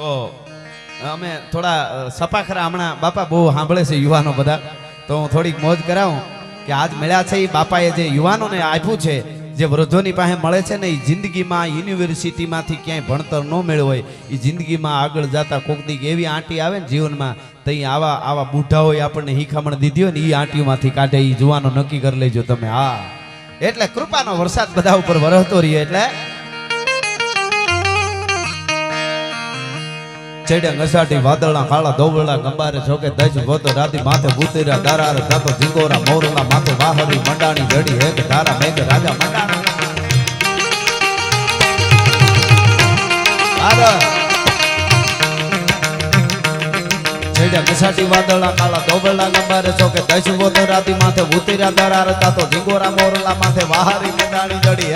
તો અમે થોડા સપાખરા હમણાં બાપા બહુ સાંભળે છે યુવાનો બધા. તો હું થોડીક મોજ કરાવું કે આજ મળ્યા છે એ બાપાએ જે યુવાનોને આપ્યું છે, જે વૃદ્ધોની પાસે મળે છે ને એ જિંદગીમાં યુનિવર્સિટીમાંથી ક્યાંય ભણતર ન મેળવો હોય એ જિંદગીમાં આગળ જતા કોક દીક એવી આંટી આવે ને જીવનમાં, તો આવા આવા બુઢાઓએ આપણને હિખામણ દીધી હોય ને એ આંટીઓમાંથી કાઢે એ જુવાનો નક્કી કરી લેજો તમે. હા. એટલે કૃપાનો વરસાદ બધા ઉપર વરસતો રહીએ એટલે ચડ્યા ઘસાટી વાદળા કાળા ધોવળા ગંબારે જોકે દજ ગોતો રાતી માથે ભૂતેરા દારાર જાતો ઝીંગોરા મોરલા માથે વાહરી, મંડાણી જડી હેક ધારા મેઘ, રાજા મંડાણા.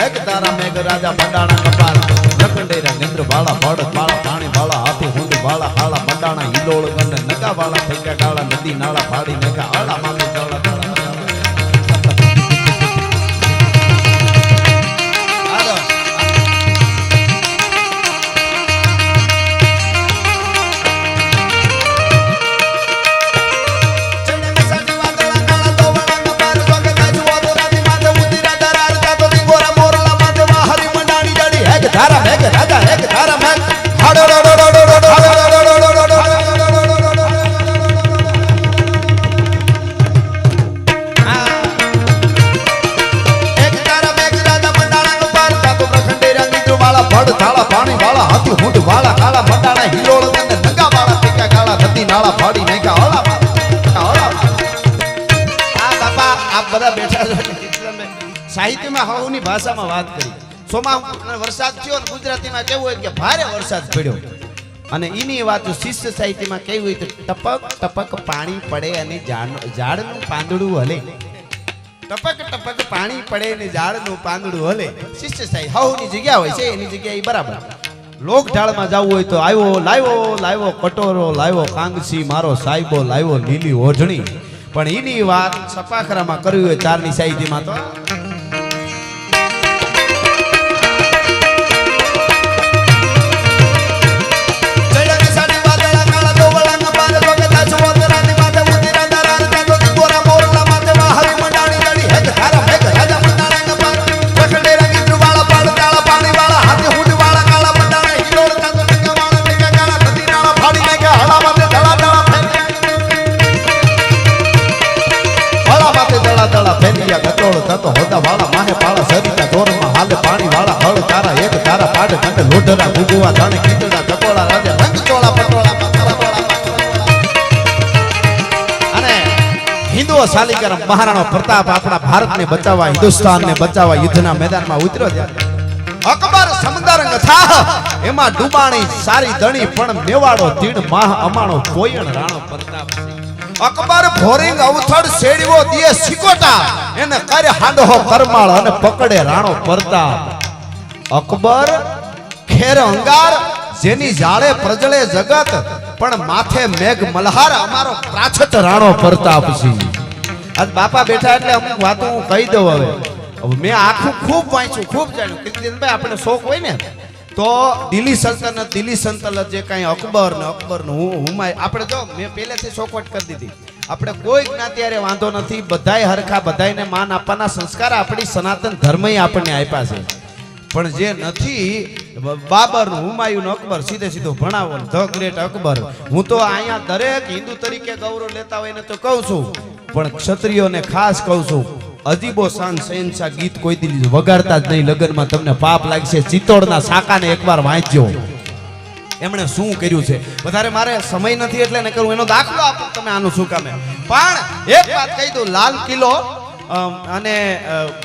હેક ધારા મેઘ, રાજા મંડાણા કપાળ નકંડેરા નિંદ્ર બાળા બળદ બાળા પાણી બાળા મંડાણા હિલોળ ગંડ નકા બાળા ફેંક્યા કાળા નદી નાળા ફાડી નકા આળા માથે બધા બેઠા સાહિત્યમાં હવની ભાષામાં વાત કરી. સોમા વરસાદ થયો ને ગુજરાતીમાં કેવું હોય કે ભારે વરસાદ પડ્યો. અને એની વાત શિષ્ય સાહિત્યમાં કેવું હોય તો ટપક ટપક પાણી પડે અને ઝાડનું પાંદડું હલે. ટપક ટપક પાણી પડે અને ઝાડનું પાંદડું હલે. શિષ્ય સાહિત્ય હવની જગ્યા હોય છે, એની જગ્યા એ બરાબર. લોક ઢાળમાં જવું હોય તો આવ્યો, લાવ્યો લાવ્યો કટોરો, લાવ્યો કાંગસી મારો સાહેબો લાવ્યો લીલી ઓઢણી. પણ એની વાત સપાખરામાં કરવી હોય ચારની સાહિત્યમાં તો થતો હોતા વાળા માહે પાળા સરિતા દોરમાં હાલે પાણી વાળા હળ તારા એક તારા પાડ કંડ લોઢરા ગુગવા જાણે કીટડા ચકોળા રાજા રંગ ચોળા પટોળા મહારાણો પ્રતાપ આપણા ભારતને બચાવવા, હિન્દુસ્તાનને બચાવવા યુદ્ધના મેદાનમાં ઉતર્યો ત્યારે અકબર સમંદરંગ થાહ, એમાં ડુબાણી, સારી ધણી, પણ મેવાડો, તીડ, માહ, અમાણો, કોયણ પ્રતાપ અકબર ભોરિંગ અવથડ શેડવો દિયે સિકોટા એને કરે હાંડો કરમાળ અને પકડે રાણો પરતા. અકબર ખેર અંગાર, જેની જાળે પ્રજળે જગત, પણ માથે મેઘ મલ્હાર, અમારો પ્રાછત રાણો પ્રતાપ પછી આજ બાપા બેઠા એટલે અમુક વાતો હું કહી દઉં હવે. મેં આખું ખૂબ વાંચ્યું, ખૂબ જાણ્યું. કીર્તિદાનભાઈ આપણે શોખ હોય ને તો દિલ્હી સલ્તનત દિલ્હી સલ્તનત જે કાંઈ અકબર ને અકબર ને હું હુમાય. આપણે જો, મેં પહેલેથી ચોખવટ કરી દીધી. આપણે કોઈ જ્ઞાતિ હારે વાંધો નથી. બધાય હરખા, બધાયને માન આપવાના સંસ્કાર આપણી સનાતન ધર્મએ આપણને આપ્યા છે. પણ જે નથી બાબર હુમાયુન અકબર સીધે સીધો ભણાવો ધ ગ્રેટ અકબર. હું તો અહીંયા દરેક હિન્દુ તરીકે ગૌરવ લેતા હોય ને તો કહું છું. પણ ક્ષત્રિયોને ખાસ કહું છું. અજીબો શાન શહેનશાહ ગીત કોઈ દી વગાડતા જ નહીં. લગ્નમાં તમને પાપ લાગશે. ચિત્તોડના સાકાને એકવાર વાંચજો. એમણે શું કર્યું છે? વધારે મારે સમય નથી એટલે ને કરું એનો દાખલો આપો તમે આનું શું કામે. પણ એક વાત કહી દઉં, લાલ કિલ્લો અને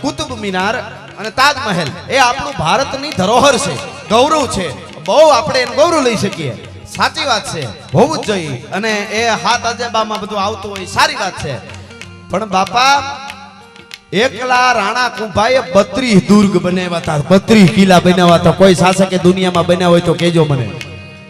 કુતુબ મિનાર અને તાજમહેલ, એ આપણું ભારતની ધરોહર છે, ગૌરવ છે. બહુ આપણે એનું ગૌરવ લઈ શકીએ. સાચી વાત છે. હોવું જ જોઈએ. અને એ હાથ અજેબામાં બધું આવતું હોય, સારી વાત છે. પણ બાપા એકલા રાણા કુંભાએ બત્રીસ દુર્ગ બનાવ્યા હતા. બત્રીસ કિલ્લા બનાવ્યા હતા. કોઈ શાસકે દુનિયામાં બન્યા હોય તો કેજો મને.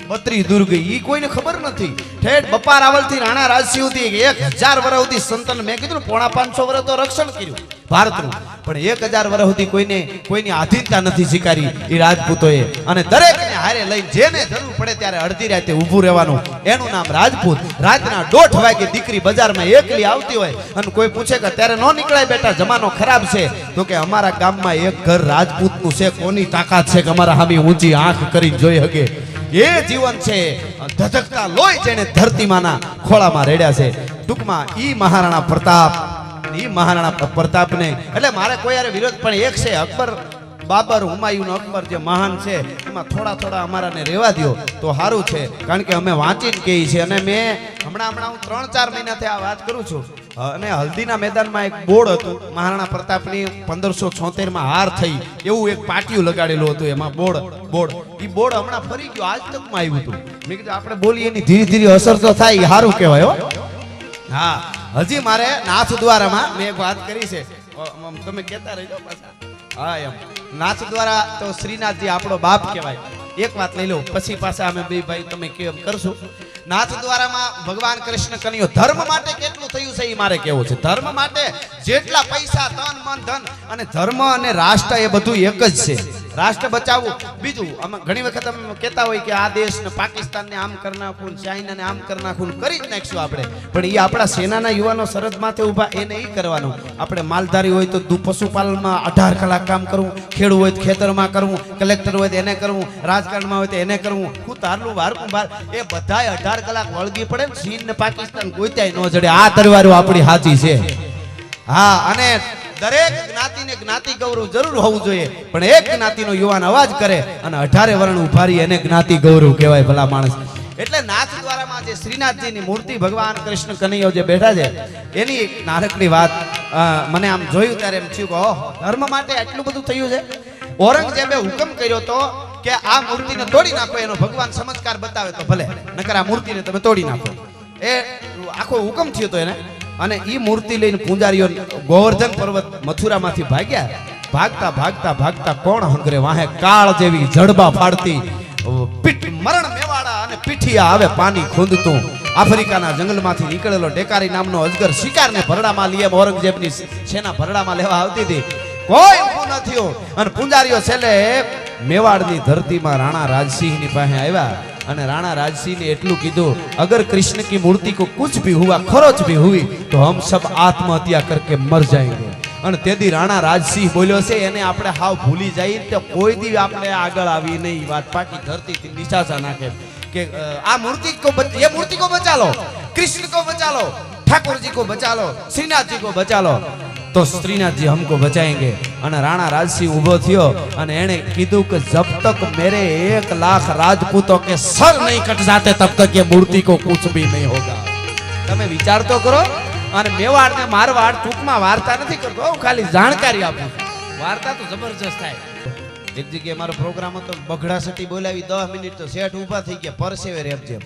બત્રીસ દુર્ગ, ઈ કોઈને ખબર નથી. ઠેઠ બપા રાવલથી રાણા રાજસિંહ સુધી એક હજાર વર્ષ સુધી સંતન, મેં કીધું પોણા પાંચસો વર્ષ તો રક્ષણ કર્યું ભારતનું. પણ એક હજાર વર્ષ સુધી કોઈને, કોઈની આધીનતા નથી સ્વીકારી એ રાજપૂતોએ. અને દરેકને હારે લઈને જેને જરૂર પડે ત્યારે અડધી રાતે ઊભું રહેવાનું. એનું નામ રાજપૂત. રાતના દોઢ વાગે દીકરી બજારમાં એકલી આવતી હોય અને કોઈ પૂછે કે ત્યારે ન નીકળાય બેટા? જમાનો ખરાબ છે. તો કે, અમારા ગામમાં એક ઘર રાજપૂતનું છે. કોની તાકાત છે કે અમારા હામી ઊંચી આંખ કરીને જોઈ શકે? એ જીવન છે ધધકતા લોહી જેને ધરતીમાંના ખોળામાં રેડ્યા છે. ટૂંકમાં ઈ મહારાણા પ્રતાપ, ઈ મહારાણા પ્રતાપને, એટલે મારે કોઈ યારે વિરોધ, પણ એક છે અકબર બાબર હુમાયુનો અકબર જે મહાન છે, એમાં થોડા થોડા અમારાને રહેવા દ્યો, તો સારું છે. કારણ કે અમે વાંચીને કહીએ છીએ. અને મેં હમણાં હમણાં હું ત્રણ ચાર મહિનાથી આ વાત કરું છું. અને હલ્દીના મેદાનમાં એક બોર્ડ હતું, મહારાણા પ્રતાપની પંદરસો છોતેરમાં હાર થઈ. એવું એક પાટિયું લગાડેલું હતું એમાં, બોર્ડ બોર્ડ. એ બોર્ડ હમણાં ફરી ગયો આજ તકમાં આવ્યું હતું. મેં કીધું, આપણે બોલીએ એની ધીરે ધીરે અસર તો થાય સારું કહેવાય, હા. હજી મારે નાથ દ્વારામાં મેં એક વાત કરી છે. તમે કહેતા રહેજો પાછા. હા, એમ. નાથ દ્વારા તો શ્રીનાથજી આપણો બાપ કહેવાય. એક વાત લઈ લો પછી પાછા અમે બે ભાઈ તમે કેમ કરશું. નાથ દ્વારામાં ભગવાન કૃષ્ણ કન્યો ધર્મ માટે કેટલું થયું છે એ મારે કેવું છે. ધર્મ માટે જેટલા પૈસા, તન, મન, ધન અને ધર્મ અને રાષ્ટ્ર એ બધું એક જ છે. રાષ્ટ્ર બચાવવું બીજું અમે ઘણી વખત અમે કહેતા હોય કે આ દેશને પાકિસ્તાનને આમ કરી નાખવું ચાઇનાને આમ કરી નાખું, કરી જ નાખશું આપણે. પણ એ આપણા સેનાના યુવાનો સરહદ માથે ઊભા, એને એ કરવાનું. આપણે માલધારી હોય તો પશુપાલનમાં અઢાર કલાક કામ કરવું, ખેડૂત હોય તો ખેતરમાં કરવું, કલેક્ટર હોય તો એને કરવું, રાજકારણમાં હોય તો એને કરવું. હું તારલું વારકું બાર એ બધાય અઢાર કલાક વળગી પડે ને ચીન ને પાકિસ્તાન ગોત્યાય ન જડે. આ તરવારો આપણી હાજી છે. હા, અને દરેક જ્ઞાતિને જ્ઞાતિ ગૌરવ જરૂર હોવું જોઈએ. પણ એક જ્ઞાતિનો યુવાન અવાજ કરે અને અઢારે વર્ણ ઉભારી એને જ્ઞાતિ ગૌરવ કહેવાય ભલા માણસ. એટલે નાથ દ્વારામાં જે શ્રીનાથજીની મૂર્તિ ભગવાન કૃષ્ણ કનૈયો જે બેઠા છે, એની એક વાત મને આમ જોયું ત્યારે એમ થયું કે, ઓહ, ધર્મ માટે આટલું બધું થયું છે? ઔરંગઝેબે હુકમ કર્યો તો કે આ મૂર્તિને તોડી નાખો, એનો ભગવાન ચમત્કાર બતાવે તો ભલે. નકર આ મૂર્તિને તમે તોડી નાખો. એ આખો હુકમ થયો તો એને. અને એ મૂર્તિ લઈને પૂંજારીઓ ગોવર્ધન પર્વત મથુરામાંથી ભાગ્યા. ભાગતા ભાગતા ભાગતા કોણ હંગરે વાહે? કાળ જેવી જડબા ફાડતી પીઠ મરણ મેવાડા અને પીઠિયા આવે પાણી ખૂંદતું. આફ્રિકાના જંગલમાંથી નીકળેલો ડેકારી નામનો અજગર શિકારને ભરડામાં લઈએ ઔરંગઝેબની સેના ભરડામાં લેવા આવતી હતી. કોઈ ઊભું ન થયું. અને પૂંજારીઓ છેલ્લે મેવાડની ધરતીમાં રાણા રાજસિંહની પાસે આવ્યા. અને રાણા રાજસિંહ ને એટલું કીધું, અગર કૃષ્ણ કી મૂર્તિ કો કુછ ભી હુઆ, ખરોચ ભી હુઈ, તો હમ સબ આત્મહત્યા કરકે મર જાયેંગે. અને તેથી રાણા રાજસિંહ બોલ્યો છે, એને આપણે હાવ ભૂલી જઈએ, તો કોઈ દી આપણે આગળ આવી નહીં. વાત પાકી ધરતીથી નિશાસા નાખે. કે આ મૂર્તિ કો એ મૂર્તિ કો બચા લો કૃષ્ણ કો બચાલો, ઠાકોરજી કો બચાલો, શ્રીનાથજી કો બચાલો. તો શ્રીનાથજી હમકો બચાએંગે અને રાણા રાજસિંહ ઊભો થયો અને એણે કીધું કે જબ તક મેરે એક લાખ રાજપૂતો કે સર નહીં કટ જાતે તબ તક એ મૂર્તિ કો કુછ ભી નહીં હોગા. તમે વિચાર તો કરો અને મેવાડ ને મારવાડ ટૂંકમાં વાર્તા નથી કરતો હું ખાલી જાણકારી આપું વાર્તા તો જબરજસ્ત થાય. એક જગ્યાએ મારો પ્રોગ્રામ હતો બગડા સટી બોલાવી દસ મિનિટ તો શેઠ ઊભા થઈ ગયા પરસેવે રેપજે જેમ.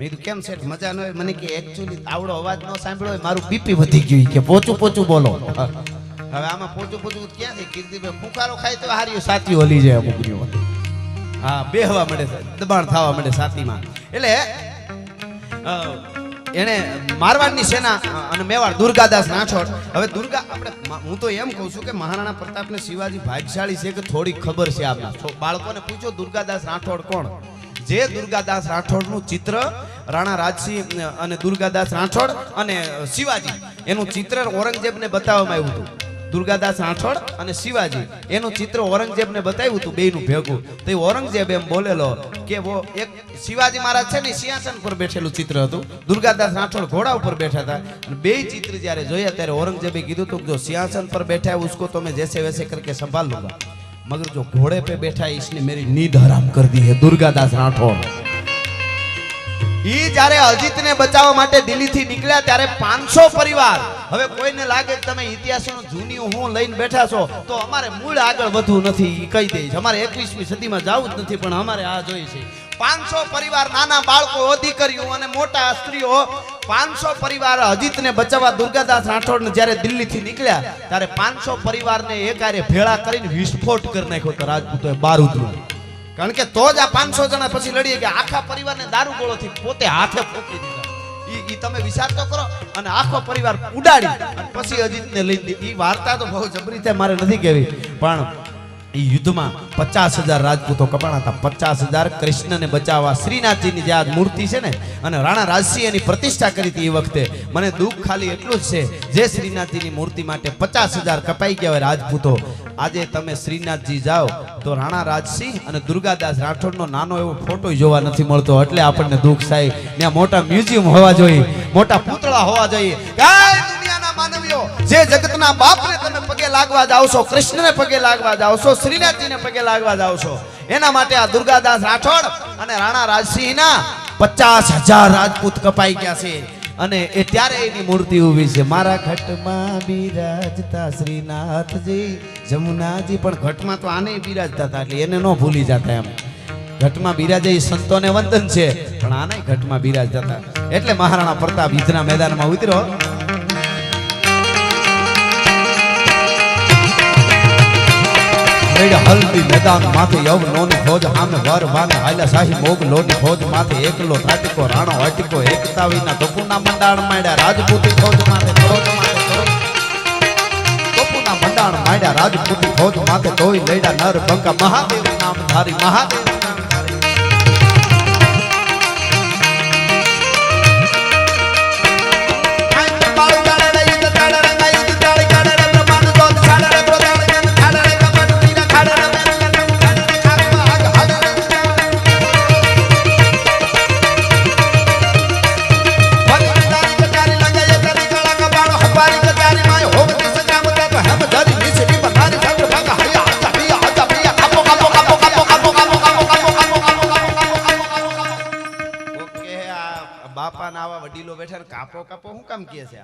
મેં કેમ શેઠ મજા ન હોય? મને કે એકચ્યુઅલી આવડો અવાજ ન સાંભળ્યો હોય, મારું બીપી વધી ગયું કે, પોચું પોચું બોલો. હવે આમાં પોચું પોચું ક્યાં છે? કીર્તિભાઈ, ફુકારો ખાય તો હારી સાથી હોલી જાય અમુકની હા, બેહવા મળે દબાણ થવા મળે સાતીમાં એટલે એને મારવાડની સેના, અને મેવાડ દુર્ગાદાસ રાઠોડ હવે દુર્ગા, આપણે હું તો એમ કહું છું કે મહારાણા પ્રતાપને શિવાજી ભાગ્યશાળી છે કે થોડી ખબર છે આપણા બાળકોને પૂછો દુર્ગાદાસ રાઠોડ કોણ? જે દુર્ગાદાસ રાઠોડનું ચિત્ર રાણા રાજસિંહ અને દુર્ગાદાસ રાઠોડ અને શિવાજી એનું ચિત્ર ઔરંગઝેબને બતાવવામાં આવ્યું હતું દુર્ગાદાસ રાઠોડ અને શિવાજી એનું ચિત્ર ઔરંગઝેબને બતાવ્યું હતું બેયનું ભેગું તો એ ઔરંગઝેબ એમ બોલેલો કે વો એક શિવાજી મહારાજ છે ને ઈ સિંહાસન પર બેઠેલું ચિત્ર હતું દુર્ગાદાસ રાઠોડ ઘોડા ઉપર બેઠા હતા અને બે ચિત્ર જ્યારે જોયા ત્યારે ઔરંગઝેબે કીધું હતું કે જો સિંહાસન પર બેઠા है उसको तो मैं जैसे वैसे करके संभाल लूंगा मगर जो घोड़े पे बैठा है इसने मेरी नींद हराम कर दी है दुर्गादास राठौड़ ઈ જ્યારે અજીતને બચાવવા માટે દિલ્હીથી નીકળ્યા ત્યારે પાંચસો પરિવાર. હવે કોઈને લાગે તમે ઇતિહાસનો જૂની હું લઈને બેઠા છો, તો અમારે મૂળ આગળ વધવું નથી કહી દઈશ અમારે એકવીસમી સદીમાં જવું જ નથી, પણ અમારે આ જોઈએ છે. પાંચસો પરિવાર નાના બાળકો દીકરીઓ અને મોટા સ્ત્રીઓ, પાંચસો પરિવાર અજીતને બચાવવા દુર્ગાદાસ રાઠોડને જ્યારે દિલ્હીથી નીકળ્યા, ત્યારે પાંચસો પરિવારને એકારે ભેળા કરીને વિસ્ફોટ કરી નાખ્યો તો રાજપૂતોએ બારૂદનો કારણ કે તો જ આ પાંચસો જણા પછી લડીએ કે આખા પરિવારને દારૂ ગોળોથી પોતે હાથે ફોકી દીધા. એ તમે વિચાર તો કરો, અને આખો પરિવાર ઉડાડી પછી અજીતને લઈ દીધી એ વાર્તા તો બહુ જબરી છે, મારે નથી કહેવી. પણ એ યુદ્ધમાં પચાસ હજાર રાજપૂતો કપાણા હતા. પચાસ હજાર કૃષ્ણને બચાવવા શ્રીનાથજીની જે આ મૂર્તિ છે ને, અને રાણા રાજસિંહ એની પ્રતિષ્ઠા કરી હતી એ વખતે. મને દુઃખ ખાલી એટલું જ છે જે શ્રીનાથજીની મૂર્તિ માટે પચાસ હજાર કપાઈ ગયા હોય રાજપૂતો. આજે તમે શ્રીનાથજી જાઓ તો રાણા રાજસિંહ અને દુર્ગાદાસ રાઠોડનો નાનો એવો ફોટો જોવા નથી મળતો. એટલે આપણને દુઃખ થાય. ત્યાં મોટા મ્યુઝિયમ હોવા જોઈએ, મોટા પૂતળા હોવા જોઈએ. માનવીઓ જે જગતના બાપને તમે પગે લાગવા જાવશો કૃષ્ણને પગે લાગવા જાવશો શ્રીનાથજીને પગે લાગવા જાવશો એના માટે આ દુર્ગાદાસ રાઠોડ અને રાણા રાજસિંહના પચાસ રાજપૂત કપાઈ ગયા છે. અને એ ત્યારે એની મૂર્તિ ઊભી છે. મારા ઘટમાં બિરાજતા શ્રીનાથજી, જમુનાજી, પણ ઘટમાં તો આને બિરાજતા હતા, એટલે એને ન ભૂલી જતા એમ. ઘટમાં બિરાજે સંતોને વંદન છે, પણ આને ઘટમાં બિરાજતા એટલે મહારાણા પ્રતાપ ઈદના મેદાનમાં ઉતર્યો. રેડ હલ્દી મેદાનમાંથી યવ નોની ફોજ સામે વર, વાને, હાલ્યા શાહી, મોગલોની ફોજ માથે એકલો થાટીકો, રાણો હટકો એકતા વિના ટોપુના મંડાણ માંડ્યા, રાજપૂતી ફોજ માથે. ટોપુના મંડાણ માંડ્યા, રાજપૂતી ફોજ માથે તોય લેડા નર બંકા મહાદેવ નામ ધારી, મહાદેવ બાપાના બેઠા કાપો કાપો હું કામ કહે છે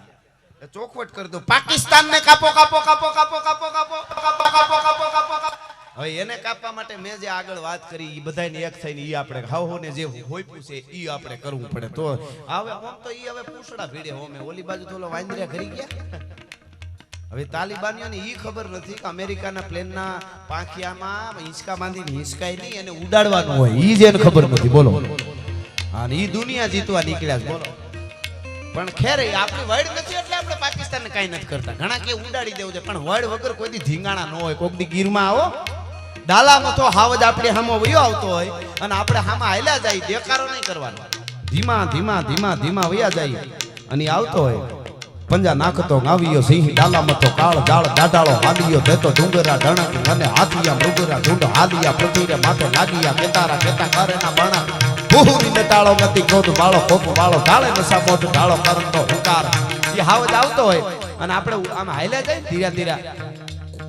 ચોખવટ કરી પાકિસ્તાન ને કાપો કાપો કાપો કાપો કાપો કાપો કાપો કાપો કાપો કાપો હવે એને કાપવા માટે મેં જે આગળ વાત કરી એ બધાને એક થઈને ઈ આપણે હાવ હોને જે હોઈપું છે એ આપણે કરવું પડે તો હવે આમ તો ઈ હવે પૂછડા ભીડે હોમે ઓલી બાજુ થોડો વાંદરિયા ઘરી ગયા હવે તાલિબાનીઓને ઈ ખબર નથી કે અમેરિકાના પ્લેનના પાંખિયામાં હિંચકા બાંધીને હિંચકાય નહીં એને ઉડાડવાનું હોય ઈ જ એને ખબર નથી બોલો અને ઈ દુનિયા જીતવા નીકળ્યા બોલો પણ ખેર આપણી વડ નથી એટલે આપણે પાકિસ્તાનને કઈ નથી કરતા. ઘણા કે ઉડાડી દેવું છે, પણ વડ વગર કોઈ દી ધીંગાણા ન હોય. દી ગીરમાં આવો. ડાલામાં તો હાવજ આપણે હામો વયો આવતો હોય અને આપણે હામાં હાલ્યા જાય દેકારો નહીં કરવાનો. ધીમા ધીમા ધીમા ધીમા વયા જાય અને આવતો હોય. પંજા નાખતો, ગાવીયો સિંહ ડાલામાં તો કાળ ડાળ દાડાળો હાલિયો દેતો ડુંગરા ડણક અને હાથિયા, મૃગરા ઢૂંઢ હાલિયા પૃથ્વીરે માથે લાગિયા, કેતારા, કેતા કરેના બણા. ભૂરી નટાળો ગતિ ક્રોધ વાળો ખોપ વાળો, ઢાળે નસા મોઢ ઢાળો કરતો હુંકાર. એ હાવજ આવતો હોય અને આપણે આમ હાલ્યા જાય ધીરા ધીરા,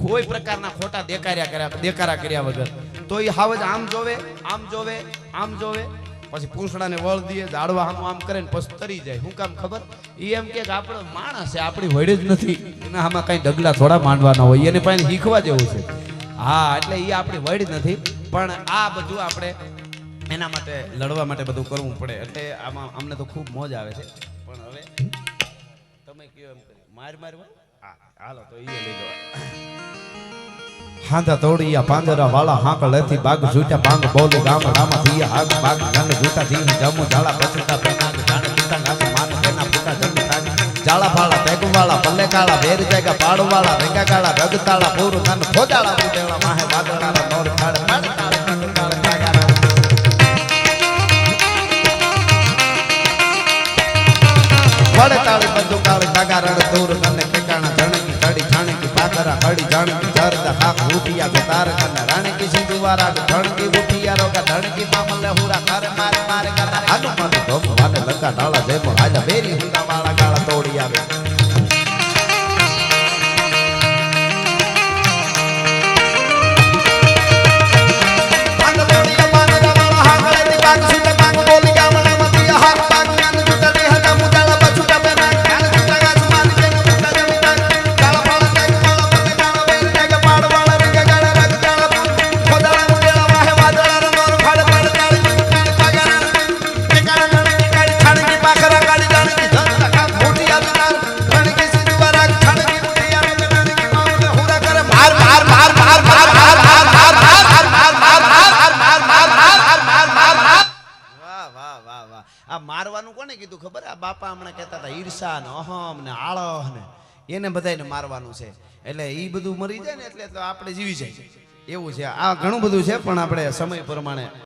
કોઈ પ્રકારના ખોટા દેકાર્યા કર્યા દેકારા કર્યા વગર. તો એ હાવજ આમ જોવે આમ જોવે આમ જોવે. પછી પૂંછડાને વળ દે, ઝાડવા આમ આમ કરે ને પછી તરી જાય. શું કામ ખબર? એ એમ કે આપણો માણસ છે, આપણી વડે જ નથી. એના આમાં કઈ ડગલા થોડા માંડવાના હોય, એને પાસે શીખવા જેવું છે. હા, એટલે એ આપણી વડ નથી. પણ આ બધું આપણે એના માટે લડવા માટે બધું કરવું પડે. એટલે આમાં અમને તો ખૂબ મોજ આવે છે. પણ હવે તમે કયો એમ કરી. માર મારવા હાલો, તો એ લઈ લો હાંધા તોડિયા, પાંજરા વાળા હાંક લેતી બાગ છૂટ્યા પાંગ બોલે, ગામ રામા થયા હાગ બાગ ગન જૂટા થી જમુ જાળા પછતા પેના જાણ જૂટા ગામ માન, તેના પુતા જમ જાળા ફાળા પેગ વાળા, પલ્લે કાળા બેર જગા પાડ વાળા રેગા કાળા રગતાળા પૂરું નન ફોજાળા ઉડેલા માહે વાદળાના નોર ખાડ ખાડ તાળ કાગા રણ દૂર તને ઠેકાણા જણકી તડી જાણકી ભાખરા હળી જાણકી ધરતા હાક ઉઠિયા તો તારકા ને રાણકી સિંધુ વારા ધણકી ઉઠિયા રોગા, ધણકી, મામલે હુરા કર માર માર કર હાનું મારું ભગવાન લકા ડાળા જેમ, હાજા બેરી બાપા હમણાં કહેતા હતા ઈર્ષા ને અહમ ને આળહ ને એને બધાને મારવાનું છે. એટલે એ બધું મરી જાય ને એટલે તો આપણે જીવી જાય. એવું છે. આ ઘણું બધું છે, પણ આપણે સમય પ્રમાણે